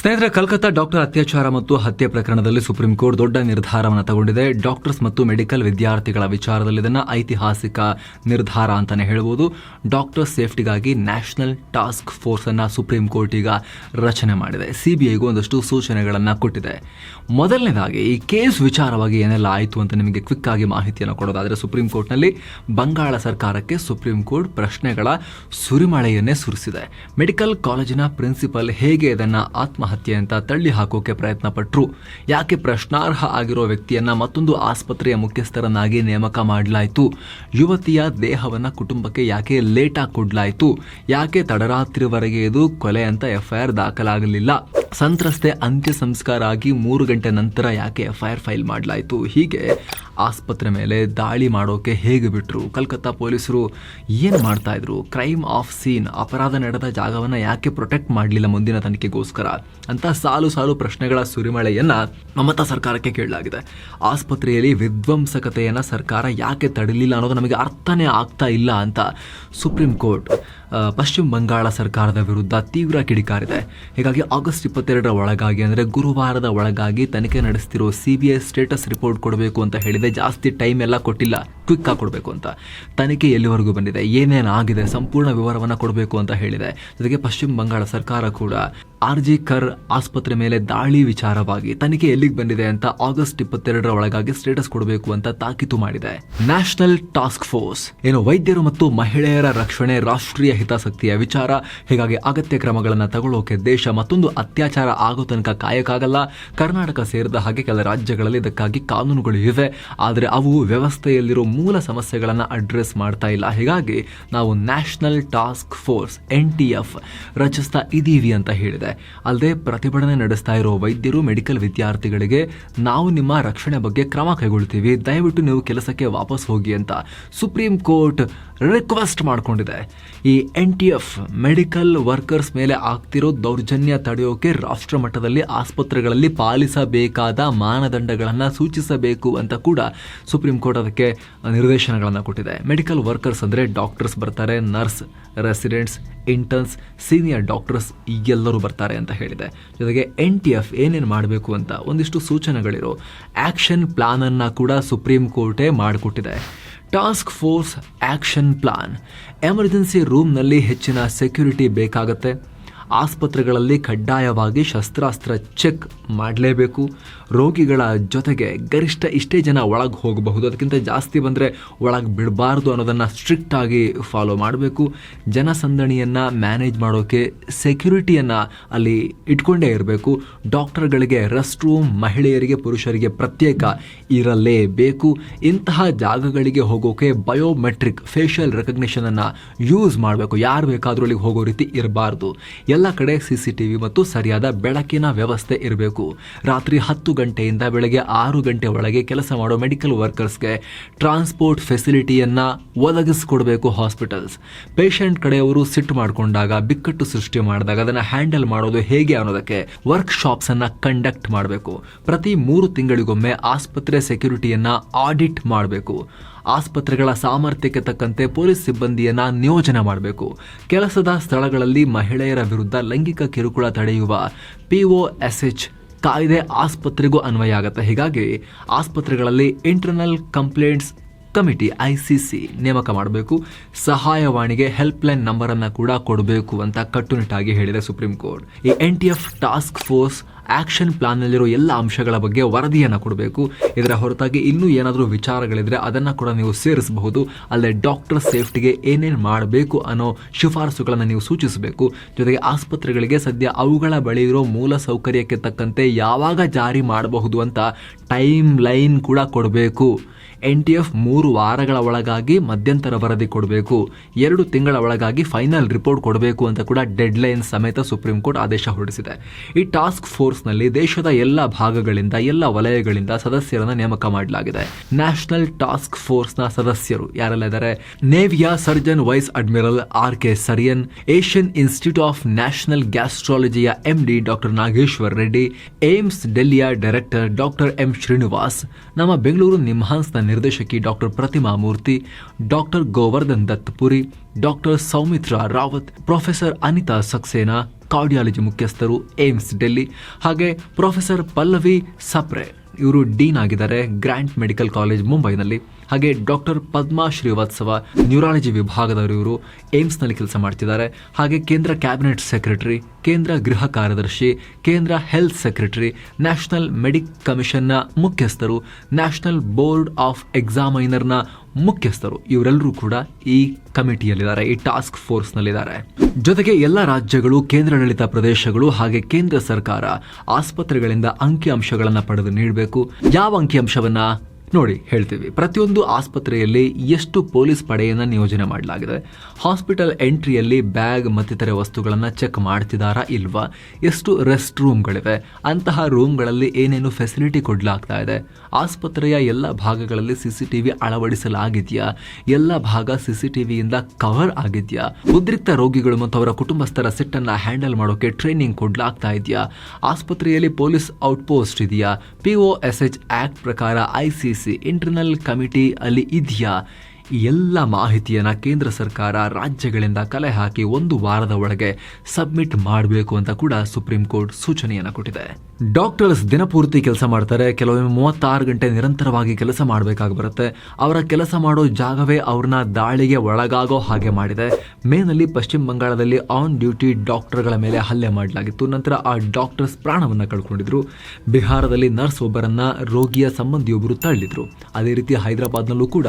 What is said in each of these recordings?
ಸ್ನೇಹಿತರೆ, ಕಲ್ಕತ್ತಾ ಡಾಕ್ಟರ್ ಅತ್ಯಾಚಾರ ಮತ್ತು ಹತ್ಯೆ ಪ್ರಕರಣದಲ್ಲಿ ಸುಪ್ರೀಂ ಕೋರ್ಟ್ ದೊಡ್ಡ ನಿರ್ಧಾರವನ್ನು ತಗೊಂಡಿದೆ. ಡಾಕ್ಟರ್ಸ್ ಮತ್ತು ಮೆಡಿಕಲ್ ವಿದ್ಯಾರ್ಥಿಗಳ ವಿಚಾರದಲ್ಲಿ ಇದನ್ನು ಐತಿಹಾಸಿಕ ನಿರ್ಧಾರ ಅಂತಲೇ ಹೇಳ್ಬೋದು. ಡಾಕ್ಟರ್ ಸೇಫ್ಟಿಗಾಗಿ ನ್ಯಾಷನಲ್ ಟಾಸ್ಕ್ ಫೋರ್ಸ್ ಅನ್ನು ಸುಪ್ರೀಂ ಕೋರ್ಟ್ ಈಗ ರಚನೆ ಮಾಡಿದೆ. ಸಿಬಿಐಗೂ ಒಂದಷ್ಟು ಸೂಚನೆಗಳನ್ನು ಕೊಟ್ಟಿದೆ. ಮೊದಲನೇದಾಗಿ, ಈ ಕೇಸ್ ವಿಚಾರವಾಗಿ ಏನೆಲ್ಲ ಆಯಿತು ಅಂತ ನಿಮಗೆ ಕ್ವಿಕ್ ಆಗಿ ಮಾಹಿತಿಯನ್ನು ಕೊಡೋದಾದರೆ ಸುಪ್ರೀಂ ಕೋರ್ಟ್ನಲ್ಲಿ ಬಂಗಾಳ ಸರ್ಕಾರಕ್ಕೆ ಸುಪ್ರೀಂ ಕೋರ್ಟ್ ಪ್ರಶ್ನೆಗಳ ಸುರಿಮಳೆಯನ್ನೇ ಸುರಿಸಿದೆ. ಮೆಡಿಕಲ್ ಕಾಲೇಜಿನ ಪ್ರಿನ್ಸಿಪಲ್ ಹೇಗೆ ಇದನ್ನ ಆತ್ಮಹತ್ಯೆ ಅಂತ ತಳ್ಳಿ ಹಾಕೋಕೆ ಪ್ರಯತ್ನ ಪಟ್ಟರು ಯಾಕೆ ಪ್ರಶ್ನಾರ್ಹ ಆಗಿರೋ ವ್ಯಕ್ತಿಯನ್ನ ಮತ್ತೊಂದು ಆಸ್ಪತ್ರೆಯ ಮುಖ್ಯಸ್ಥರನ್ನಾಗಿ ನೇಮಕ ಮಾಡಲಾಯಿತು? ಯುವತಿಯ ದೇಹವನ್ನ ಕುಟುಂಬಕ್ಕೆ ಯಾಕೆ ಲೇಟಾಗಿ ಕೊಡಲಾಯಿತು? ಯಾಕೆ ತಡರಾತ್ರಿವರೆಗೆ ಇದು ಕೊಲೆ ಅಂತ ಎಫ್ಐಆರ್ ದಾಖಲಾಗಲಿಲ್ಲ? ಸಂತ್ರಸ್ತೆ ಅಂತ್ಯ ಸಂಸ್ಕಾರ ಆಗಿ ಮೂರು ಗಂಟೆ ನಂತರ ಯಾಕೆ ಎಫ್ಐಆರ್ ಫೈಲ್ ಮಾಡಲಾಯಿತು? ಹೀಗೆ ಆಸ್ಪತ್ರೆ ಮೇಲೆ ದಾಳಿ ಮಾಡೋಕೆ ಹೇಗೆ ಬಿಟ್ಟರು ಕಲ್ಕತ್ತಾ ಪೊಲೀಸರು ಏನು ಮಾಡ್ತಾ ಇದ್ರು? ಕ್ರೈಮ್ ಆಫ್ ಸೀನ್, ಅಪರಾಧ ನಡೆದ ಜಾಗವನ್ನು ಯಾಕೆ ಪ್ರೊಟೆಕ್ಟ್ ಮಾಡಲಿಲ್ಲ ಮುಂದಿನ ತನಿಖೆಗೋಸ್ಕರ? ಅಂತ ಸಾಲು ಸಾಲು ಪ್ರಶ್ನೆಗಳ ಸುರಿಮಳೆಯನ್ನು ಮಮತಾ ಸರ್ಕಾರಕ್ಕೆ ಕೇಳಲಾಗಿದೆ. ಆಸ್ಪತ್ರೆಯಲ್ಲಿ ವಿಧ್ವಂಸಕತೆಯನ್ನು ಸರ್ಕಾರ ಯಾಕೆ ತಡಲಿಲ್ಲ ಅನ್ನೋದು ನಮಗೆ ಅರ್ಥನೇ ಆಗ್ತಾ ಇಲ್ಲ ಅಂತ ಸುಪ್ರೀಂ ಕೋರ್ಟ್ ಪಶ್ಚಿಮ ಬಂಗಾಳ ಸರ್ಕಾರದ ವಿರುದ್ಧ ತೀವ್ರ ಕಿಡಿಕಾರಿದೆ. ಹೀಗಾಗಿ ಆಗಸ್ಟ್ ಇಪ್ಪತ್ತೆರಡರ ಒಳಗಾಗಿ ಅಂದರೆ ಗುರುವಾರದ ಒಳಗಾಗಿ ತನಿಖೆ ನಡೆಸ್ತಿರೋ C B I status report ಕೊಡಬೇಕು ಅಂತ ಹೇಳಿದೆ. ಜಾಸ್ತಿ ಟೈಮ್ ಎಲ್ಲ ಕೊಟ್ಟಿಲ್ಲ. ಕ್ವಿಕ್ ಆಗಿ ಕೊಡಬೇಕು ಅಂತ. ತನಿಖೆ ಎಲ್ಲಿವರೆಗೂ ಬಂದಿದೆ? ಏನೇನು ಆಗಿದೆ? ಸಂಪೂರ್ಣ ವಿವರವನ್ನು ಕೊಡಬೇಕು ಅಂತ ಹೇಳಿದೆ. ಜೊತೆಗೆ ಪಶ್ಚಿಮ ಬಂಗಾಳ ಸರ್ಕಾರ ಕೂಡ ಆರ್ ಜಿ ಕರ್ ಆಸ್ಪತ್ರೆ ಮೇಲೆ ದಾಳಿ ವಿಚಾರವಾಗಿ ತನಿಖೆ ಎಲ್ಲಿಗೆ ಬಂದಿದೆ ಅಂತ ಆಗಸ್ಟ್ ಇಪ್ಪತ್ತೆರಡರ ಒಳಗಾಗಿ ಸ್ಟೇಟಸ್ ಕೊಡಬೇಕು ಅಂತ ತಾಕೀತು ಮಾಡಿದೆ. ನ್ಯಾಷನಲ್ ಟಾಸ್ಕ್ ಫೋರ್ಸ್ ಏನು ವೈದ್ಯರು ಮತ್ತು ಮಹಿಳೆಯರ ರಕ್ಷಣೆ, ರಾಷ್ಟ್ರೀಯ ಹಿತಾಸಕ್ತಿಯ ವಿಚಾರ, ಹೀಗಾಗಿ ಅಗತ್ಯ ಕ್ರಮಗಳನ್ನು ತಗೊಳ್ಳೋಕೆ ದೇಶ ಮತ್ತೊಂದು ಅತ್ಯಾಚಾರ ಆಗೋ ತನಕ ಕಾಯಕ್ಕಾಗಲ್ಲ ಕರ್ನಾಟಕ ಸೇರಿದ ಹಾಗೆ ಕೆಲ ರಾಜ್ಯಗಳಲ್ಲಿ ಇದಕ್ಕಾಗಿ ಕಾನೂನುಗಳು ಇವೆ. ಆದರೆ ಅವು ವ್ಯವಸ್ಥೆಯಲ್ಲಿರೋ ಮೂಲ ಸಮಸ್ಯೆಗಳನ್ನು ಅಡ್ರೆಸ್ ಮಾಡ್ತಾ ಇಲ್ಲ. ಹೀಗಾಗಿ ನಾವು national task force, N T F ರಚಿಸ್ತಾ ಇದ್ದೀವಿ ಅಂತ ಹೇಳಿದೆ. ಅಲ್ಲದೆ ಪ್ರತಿಭಟನೆ ನಡೆಸ್ತಾ ಇರೋ ವೈದ್ಯರು, ಮೆಡಿಕಲ್ ವಿದ್ಯಾರ್ಥಿಗಳಿಗೆ ನಾವು ನಿಮ್ಮ ರಕ್ಷಣೆ ಬಗ್ಗೆ ಕ್ರಮ ಕೈಗೊಳ್ತೀವಿ. ದಯವಿಟ್ಟು ನೀವು ಕೆಲಸಕ್ಕೆ ವಾಪಸ್ ಹೋಗಿ ಅಂತ ಸುಪ್ರೀಂ ಕೋರ್ಟ್ ರಿಕ್ವೆಸ್ಟ್ ಮಾಡಿಕೊಂಡಿದೆ. ಈ N T F medical workers ಮೇಲೆ ಆಗ್ತಿರೋ ದೌರ್ಜನ್ಯ ತಡೆಯೋಕೆ ರಾಷ್ಟ್ರ ಮಟ್ಟದಲ್ಲಿ ಆಸ್ಪತ್ರೆಗಳಲ್ಲಿ ಪಾಲಿಸಬೇಕಾದ ಮಾನದಂಡಗಳನ್ನು ಸೂಚಿಸಬೇಕು ಅಂತ ಕೂಡ ಸುಪ್ರೀಂ ಕೋರ್ಟ್ ಅದಕ್ಕೆ ನಿರ್ದೇಶನಗಳನ್ನು ಕೊಟ್ಟಿದೆ. ಮೆಡಿಕಲ್ ವರ್ಕರ್ಸ್ ಅಂದರೆ ಡಾಕ್ಟರ್ಸ್ ಬರ್ತಾರೆ, nurse, residents, interns, senior doctors ಎಲ್ಲರೂ ಬರ್ತಾರೆ. ಅಂತ ಹೇಳಿದೆ. ಜೊತೆಗೆ ಎನ್ ಟಿ ಎಫ್ ಏನೇನು ಮಾಡಬೇಕು ಅಂತ ಒಂದಿಷ್ಟು ಸೂಚನೆಗಳಿರೋ. ಆ್ಯಕ್ಷನ್ ಪ್ಲಾನನ್ನು ಕೂಡ ಸುಪ್ರೀಂ ಕೋರ್ಟೇ ಮಾಡಿಕೊಟ್ಟಿದೆ. Task force action plan emergency ರೂಮ್ನಲ್ಲಿ ಹೆಚ್ಚಿನ ಸೆಕ್ಯೂರಿಟಿ ಬೇಕಾಗತ್ತೆ. ಆಸ್ಪತ್ರೆಗಳಲ್ಲಿ ಕಡ್ಡಾಯವಾಗಿ ಶಸ್ತ್ರಾಸ್ತ್ರ ಚೆಕ್ ಮಾಡಲೇಬೇಕು. ರೋಗಿಗಳ ಜೊತೆಗೆ ಗರಿಷ್ಠ ಇಷ್ಟೇ ಜನ ಒಳಗೆ ಹೋಗಬಹುದು. ಅದಕ್ಕಿಂತ ಜಾಸ್ತಿ ಬಂದರೆ ಒಳಗೆ ಬಿಡಬಾರ್ದು ಅನ್ನೋದನ್ನು ಸ್ಟ್ರಿಕ್ಟಾಗಿ ಫಾಲೋ ಮಾಡಬೇಕು. ಜನಸಂದಣಿಯನ್ನು ಮ್ಯಾನೇಜ್ ಮಾಡೋಕ್ಕೆ ಸೆಕ್ಯೂರಿಟಿಯನ್ನು ಅಲ್ಲಿ ಇಟ್ಕೊಂಡೇ ಇರಬೇಕು. ಡಾಕ್ಟರ್ಗಳಿಗೆ ರೆಸ್ಟ್ ರೂಮ್ ಮಹಿಳೆಯರಿಗೆ, ಪುರುಷರಿಗೆ ಪ್ರತ್ಯೇಕ ಇರಲೇಬೇಕು. ಇಂತಹ ಜಾಗಗಳಿಗೆ ಹೋಗೋಕೆ ಬಯೋಮೆಟ್ರಿಕ್ ಫೇಶಿಯಲ್ ರೆಕಗ್ನಿಷನನ್ನು ಯೂಸ್ ಮಾಡಬೇಕು. ಯಾರು ಬೇಕಾದರೂ ಅಲ್ಲಿಗೆ ಹೋಗೋ ರೀತಿ ಇರಬಾರ್ದು. ಎಲ್ಲ ಕಡೆ ಸಿ ಸಿ ಟಿ ವಿ ಮತ್ತು ಸರಿಯಾದ ಬೆಳಕಿನ ವ್ಯವಸ್ಥೆ ಇರಬೇಕು. ರಾತ್ರಿ ಹತ್ತು ಗಂಟೆಯಿಂದ ಬೆಳಗ್ಗೆ ಆರು ಗಂಟೆ ಒಳಗೆ ಕೆಲಸ ಮಾಡೋ ಮೆಡಿಕಲ್ ವರ್ಕರ್ಸ್ಗೆ ಟ್ರಾನ್ಸ್ಪೋರ್ಟ್ ಫೆಸಿಲಿಟಿಯನ್ನು ಒದಗಿಸ್ಕೊಡ್ಬೇಕು ಹಾಸ್ಪಿಟಲ್ಸ್. ಪೇಷಂಟ್ ಕಡೆಯವರು ಸಿಟ್ಟು ಮಾಡಿಕೊಂಡಾಗ, ಬಿಕ್ಕಟ್ಟು ಸೃಷ್ಟಿ ಮಾಡಿದಾಗ ಅದನ್ನು ಹ್ಯಾಂಡಲ್ ಮಾಡೋದು ಹೇಗೆ ಅನ್ನೋದಕ್ಕೆ ವರ್ಕ್ ಶಾಪ್ಸ್ ಅನ್ನ ಕಂಡಕ್ಟ್ ಮಾಡಬೇಕು. ಪ್ರತಿ ಮೂರು ತಿಂಗಳಿಗೊಮ್ಮೆ ಆಸ್ಪತ್ರೆ ಸೆಕ್ಯೂರಿಟಿಯನ್ನು ಆಡಿಟ್ ಮಾಡಬೇಕು. ಆಸ್ಪತ್ರೆಗಳ ಸಾಮರ್ಥ್ಯಕ್ಕೆ ತಕ್ಕಂತೆ ಪೊಲೀಸ್ ಸಿಬ್ಬಂದಿಯನ್ನು ನಿಯೋಜನೆ ಮಾಡಬೇಕು. ಕೆಲಸದ ಸ್ಥಳಗಳಲ್ಲಿ ಮಹಿಳೆಯರ ವಿರುದ್ಧ ಲೈಂಗಿಕ ಕಿರುಕುಳ ತಡೆಯುವ ಪಿಒಎಸ್ಎಚ್ ಕಾಯ್ದೆ ಆಸ್ಪತ್ರೆಗೂ ಅನ್ವಯ ಆಗುತ್ತೆ ಹೀಗಾಗಿ ಆಸ್ಪತ್ರೆಗಳಲ್ಲಿ internal complaints committee I C C ನೇಮಕ ಮಾಡಬೇಕು. ಸಹಾಯವಾಣಿಗೆ ಹೆಲ್ಪ್ ಲೈನ್ ನಂಬರ್ ಕೂಡ ಕೊಡಬೇಕು ಅಂತ ಕಟ್ಟುನಿಟ್ಟಾಗಿ ಹೇಳಿದೆ ಸುಪ್ರೀಂ ಕೋರ್ಟ್. ಈ N T F task force action ಪ್ಲಾನ್ನಲ್ಲಿರೋ ಎಲ್ಲ ಅಂಶಗಳ ಬಗ್ಗೆ ವರದಿಯನ್ನು ಕೊಡಬೇಕು. ಇದರ ಹೊರತಾಗಿ ಇನ್ನೂ ಏನಾದರೂ ವಿಚಾರಗಳಿದ್ರೆ ಅದನ್ನು ಕೂಡ ನೀವು ಸೇರಿಸಬಹುದು. ಅಲ್ಲದೆ ಡಾಕ್ಟರ್ ಸೇಫ್ಟಿಗೆ ಏನೇನು ಮಾಡಬೇಕು ಅನ್ನೋ ಶಿಫಾರಸುಗಳನ್ನು ನೀವು ಸೂಚಿಸಬೇಕು. ಜೊತೆಗೆ ಆಸ್ಪತ್ರೆಗಳಿಗೆ ಸದ್ಯ ಅವುಗಳ ಬಳಿ ಇರೋ ಮೂಲ ಸೌಕರ್ಯಕ್ಕೆ ತಕ್ಕಂತೆ ಯಾವಾಗ ಜಾರಿ ಮಾಡಬಹುದು ಅಂತ ಟೈಮ್ ಲೈನ್ ಕೂಡ ಕೊಡಬೇಕು. ಎನ್ ಟಿ ಎಫ್ ಮೂರು ವಾರಗಳ ಒಳಗಾಗಿ ಮಧ್ಯಂತರ ವರದಿ ಕೊಡಬೇಕು. ಎರಡು ತಿಂಗಳ ಒಳಗಾಗಿ ಫೈನಲ್ ರಿಪೋರ್ಟ್ ಕೊಡಬೇಕು ಅಂತ ಕೂಡ ಡೆಡ್ ಲೈನ್ ಸಮೇತ ಸುಪ್ರೀಂ ಕೋರ್ಟ್ ಆದೇಶ ಹೊರಡಿಸಿದೆ. ಈ ಟಾಸ್ಕ್ ಫೋರ್ಸ್ನಲ್ಲಿ ದೇಶದ ಎಲ್ಲ ಭಾಗಗಳಿಂದ, ಎಲ್ಲ ವಲಯಗಳಿಂದ ಸದಸ್ಯರನ್ನ ನೇಮಕ ಮಾಡಲಾಗಿದೆ. ನ್ಯಾಷನಲ್ ಟಾಸ್ಕ್ ಫೋರ್ಸ್ನ ಸದಸ್ಯರು ಯಾರೆಲ್ಲ ಇದ್ದಾರೆ ನೇವಿಯಾ surgeon vice admiral R K Sarin, Asian institute of national ಗ್ಯಾಸ್ಟ್ರಾಲಜಿಯ MD doctor Nageshwar Reddy, AIIMS ಡೆಲ್ಲಿಯ ಡೈರೆಕ್ಟರ್ ಡಾಕ್ಟರ್ ಎಂ ಶ್ರೀನಿವಾಸ್, ನಮ್ಮ ಬೆಂಗಳೂರು ನಿಮ್ಹಾನ್ಸ್ನ ನಿರ್ದೇಶಕಿ doctor Pratima Murthy, doctor Govardhan Dutt Puri doctor Soumitra Rawat, professor Anita Saxena cardiology ಮುಖ್ಯಸ್ಥರು ಏಮ್ಸ್ ಡೆಲ್ಲಿ ಹಾಗೆ professor Pallavi Sapre. ಇವರು ಡೀನ್ ಆಗಿದ್ದಾರೆ grand medical college ಮುಂಬೈನಲ್ಲಿ. ಹಾಗೆ ಡಾಕ್ಟರ್ ಪದ್ಮಾ ಶ್ರೀವಾತ್ಸವ ನ್ಯೂರಾಲಜಿ ವಿಭಾಗದವರು ಇವರು ಏಮ್ಸ್ನಲ್ಲಿ ಕೆಲಸ ಮಾಡ್ತಿದ್ದಾರೆ. ಹಾಗೆ ಕೇಂದ್ರ ಕ್ಯಾಬಿನೆಟ್ ಸೆಕ್ರೆಟರಿ, ಕೇಂದ್ರ ಗೃಹ ಕಾರ್ಯದರ್ಶಿ, ಕೇಂದ್ರ ಹೆಲ್ತ್ ಸೆಕ್ರೆಟರಿ, ನ್ಯಾಷನಲ್ ಮೆಡಿಕ್ ಕಮಿಷನ್ನ ಮುಖ್ಯಸ್ಥರು, ನ್ಯಾಷನಲ್ ಬೋರ್ಡ್ ಆಫ್ ಎಕ್ಸಾಮೈನರ್ನ ಮುಖ್ಯಸ್ಥರು ಇವರೆಲ್ಲರೂ ಕೂಡ ಈ ಕಮಿಟಿಯಲ್ಲಿದ್ದಾರೆ, ಈ ಟಾಸ್ಕ್ ಫೋರ್ಸ್ನಲ್ಲಿದ್ದಾರೆ. ಜೊತೆಗೆ ಎಲ್ಲ ರಾಜ್ಯಗಳು, ಕೇಂದ್ರಾಡಳಿತ ಪ್ರದೇಶಗಳು ಹಾಗೆ ಕೇಂದ್ರ ಸರ್ಕಾರ ಆಸ್ಪತ್ರೆಗಳಿಂದ ಅಂಕಿಅಂಶಗಳನ್ನು ಪಡೆದು ನೀಡಬೇಕು ಯಾವ ಅಂಕಿಅಂಶವನ್ನ ನೋಡಿ, ಹೇಳ್ತೀವಿ. ಪ್ರತಿಯೊಂದು ಆಸ್ಪತ್ರೆಯಲ್ಲಿ ಎಷ್ಟು ಪೊಲೀಸ್ ಪಡೆಯನ್ನು ನಿಯೋಜನೆ ಮಾಡಲಾಗಿದೆ? ಹಾಸ್ಪಿಟಲ್ ಎಂಟ್ರಿಯಲ್ಲಿ ಬ್ಯಾಗ್ ಮತ್ತಿತರ ವಸ್ತುಗಳನ್ನು ಚೆಕ್ ಮಾಡ್ತಿದ್ದಾರಾ ಇಲ್ವಾ? ಎಷ್ಟು ರೆಸ್ಟ್ ರೂಮ್ಗಳಿವೆ? ಅಂತಹ ರೂಮ್ಗಳಲ್ಲಿ ಏನೇನು ಫೆಸಿಲಿಟಿ ಕೊಡಲಾಗ್ತಾ ಇದೆ? ಆಸ್ಪತ್ರೆಯ ಎಲ್ಲ ಭಾಗಗಳಲ್ಲಿ ಸಿ ಸಿ ಟಿ ವಿ ಅಳವಡಿಸಲಾಗಿದೆಯಾ? ಎಲ್ಲ ಭಾಗ ಸಿ ಸಿ ಟಿ ವಿಯಿಂದ ಕವರ್ ಆಗಿದೆಯಾ? ಉದ್ರಿಕ್ತ ರೋಗಿಗಳು ಮತ್ತು ಅವರ ಕುಟುಂಬಸ್ಥರ ಸಿಟ್ಟನ್ನು ಹ್ಯಾಂಡಲ್ ಮಾಡೋಕೆ ಟ್ರೈನಿಂಗ್ ಕೊಡಲಾಗ್ತಾ ಇದೆಯಾ? ಆಸ್ಪತ್ರೆಯಲ್ಲಿ ಪೊಲೀಸ್ ಔಟ್ಪೋಸ್ಟ್ ಇದೆಯಾ? P O S H act ಪ್ರಕಾರ I C C internal committee ಅಲ್ಲಿ ಇದೆಯಾ? ಎಲ್ಲ ಮಾಹಿತಿಯನ್ನು ಕೇಂದ್ರ ಸರ್ಕಾರ ರಾಜ್ಯಗಳಿಂದ ಕಲೆ ಹಾಕಿ ಒಂದು ವಾರದ ಒಳಗೆ ಸಬ್ಮಿಟ್ ಮಾಡಬೇಕು ಅಂತ ಕೂಡ ಸುಪ್ರೀಂ ಕೋರ್ಟ್ ಸೂಚನೆಯನ್ನು ಕೊಟ್ಟಿದೆ. ಡಾಕ್ಟರ್ಸ್ ದಿನಪೂರ್ತಿ ಕೆಲಸ ಮಾಡ್ತಾರೆ, ಕೆಲವೊಮ್ಮೆ ಮೂವತ್ತಾರು ಗಂಟೆ ನಿರಂತರವಾಗಿ ಕೆಲಸ ಮಾಡಬೇಕಾಗಿ ಬರುತ್ತೆ. ಅವರ ಕೆಲಸ ಮಾಡೋ ಜಾಗವೇ ಅವ್ರನ್ನ ದಾಳಿಗೆ ಒಳಗಾಗೋ ಹಾಗೆ ಮಾಡಿದೆ. ಮೇನಲ್ಲಿ ಪಶ್ಚಿಮ ಬಂಗಾಳದಲ್ಲಿ ಆನ್ ಡ್ಯೂಟಿ ಡಾಕ್ಟರ್ಗಳ ಮೇಲೆ ಹಲ್ಲೆ ಮಾಡಲಾಗಿತ್ತು. ನಂತರ ಆ ಡಾಕ್ಟರ್ಸ್ ಪ್ರಾಣವನ್ನು ಕಳ್ಕೊಂಡಿದ್ರು. ಬಿಹಾರದಲ್ಲಿ ನರ್ಸ್ ಒಬ್ಬರನ್ನ ರೋಗಿಯ ಸಂಬಂಧಿಯೊಬ್ಬರು ತಳ್ಳಿದ್ರು. ಅದೇ ರೀತಿ ಹೈದರಾಬಾದ್ನಲ್ಲೂ ಕೂಡ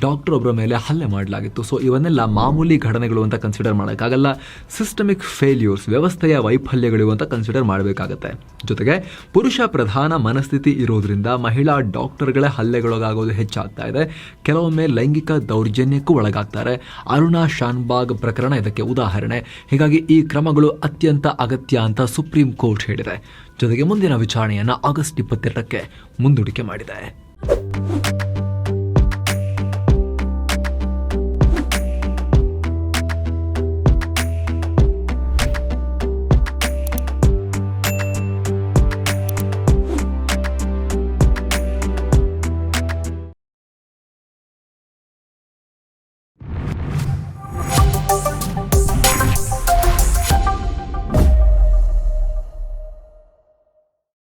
ಡಾಕ್ಟರ್ ಒಬ್ಬರ ಮೇಲೆ ಹಲ್ಲೆ ಮಾಡಲಾಗಿತ್ತು. ಸೊ ಇವನ್ನೆಲ್ಲ ಮಾಮೂಲಿ ಘಟನೆಗಳು ಅಂತ ಕನ್ಸಿಡರ್ ಮಾಡೋಕ್ಕಾಗಲ್ಲ ಸಿಸ್ಟಮಿಕ್ ಫೇಲ್ಯೂರ್ಸ್ ವ್ಯವಸ್ಥೆಯ ವೈಫಲ್ಯಗಳು ಅಂತ ಕನ್ಸಿಡರ್ ಮಾಡಬೇಕಾಗತ್ತೆ. ಜೊತೆಗೆ ಪುರುಷ ಪ್ರಧಾನ ಮನಸ್ಥಿತಿ ಇರೋದ್ರಿಂದ ಮಹಿಳಾ ಡಾಕ್ಟರ್ಗಳೇ ಹಲ್ಲೆಗೊಳಗಾಗೋದು ಹೆಚ್ಚಾಗ್ತಾ ಇದೆ. ಕೆಲವೊಮ್ಮೆ ಲೈಂಗಿಕ ದೌರ್ಜನ್ಯಕ್ಕೂ ಒಳಗಾಗ್ತಾರೆ. ಅರುಣಾ ಶಾನ್ಬಾಗ್ ಪ್ರಕರಣ ಇದಕ್ಕೆ ಉದಾಹರಣೆ. ಹೀಗಾಗಿ ಈ ಕ್ರಮಗಳು ಅತ್ಯಂತ ಅಗತ್ಯ ಅಂತ ಸುಪ್ರೀಂ ಕೋರ್ಟ್ ಹೇಳಿದೆ. ಜೊತೆಗೆ ಮುಂದಿನ ವಿಚಾರಣೆಯನ್ನು ಆಗಸ್ಟ್ ಇಪ್ಪತ್ತೆರಡಕ್ಕೆ ಮುಂದೂಡಿಕೆ ಮಾಡಿದೆ.